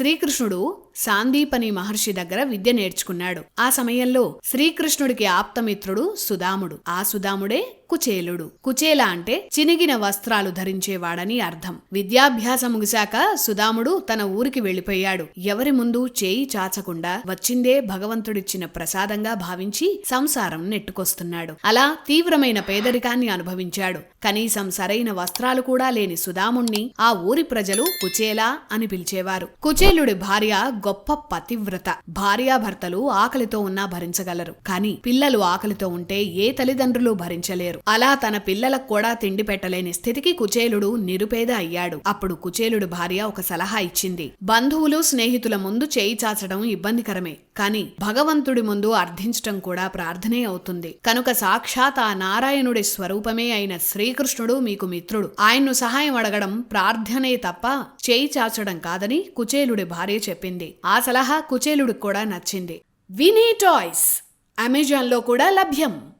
శ్రీకృష్ణుడు సాందీపని మహర్షి దగ్గర విద్య నేర్చుకున్నాడు. ఆ సమయంలో శ్రీకృష్ణుడికి ఆప్తమిత్రుడు సుదాముడు ఆ సుదాముడే కుచేలుడు. కుచేల అంటే చినిగిన వస్త్రాలు ధరించేవాడని అర్థం. విద్యాభ్యాసం ముగిశాక సుదాముడు తన ఊరికి వెళ్ళిపోయాడు ఎవరి ముందు చేయి చాచకుండా వచ్చిందే భగవంతుడిచ్చిన ప్రసాదంగా భావించి సంసారం నెట్టుకొస్తున్నాడు. అలా తీవ్రమైన పేదరికాన్ని అనుభవించాడు. కనీసం సరైన వస్త్రాలు కూడా లేని సుదాముణ్ణి ఆ ఊరి ప్రజలు కుచేలా అని పిలిచేవారు. కుచేలుడి భార్య గొప్ప పతివ్రత. భార్యాభర్తలు ఆకలితో ఉన్నా భరించగలరు. కానీ పిల్లలు ఆకలితో ఉంటే ఏ తల్లిదండ్రులు భరించలేరు. అలా తన పిల్లలకు కూడా తిండి పెట్టలేని స్థితికి కుచేలుడు నిరుపేద అయ్యాడు. అప్పుడు కుచేలుడు భార్య ఒక సలహా ఇచ్చింది. బంధువులు స్నేహితుల ముందు చేయి చాచడం ఇబ్బందికరమే. కానీ భగవంతుడి ముందు అర్థించటం కూడా ప్రార్థనే అవుతుంది. కనుక సాక్షాత్ ఆ నారాయణుడి స్వరూపమే అయిన శ్రీకృష్ణుడు మీకు మిత్రుడు. ఆయన్ను సహాయం అడగడం ప్రార్థనే తప్ప చేయి చాచడం కాదని కుచేలుడి భార్య చెప్పింది. ఆ సలహా కుచేలుడికి కూడా నచ్చింది. వినీ టాయ్స్! అమెజాన్లో కూడా లభ్యం.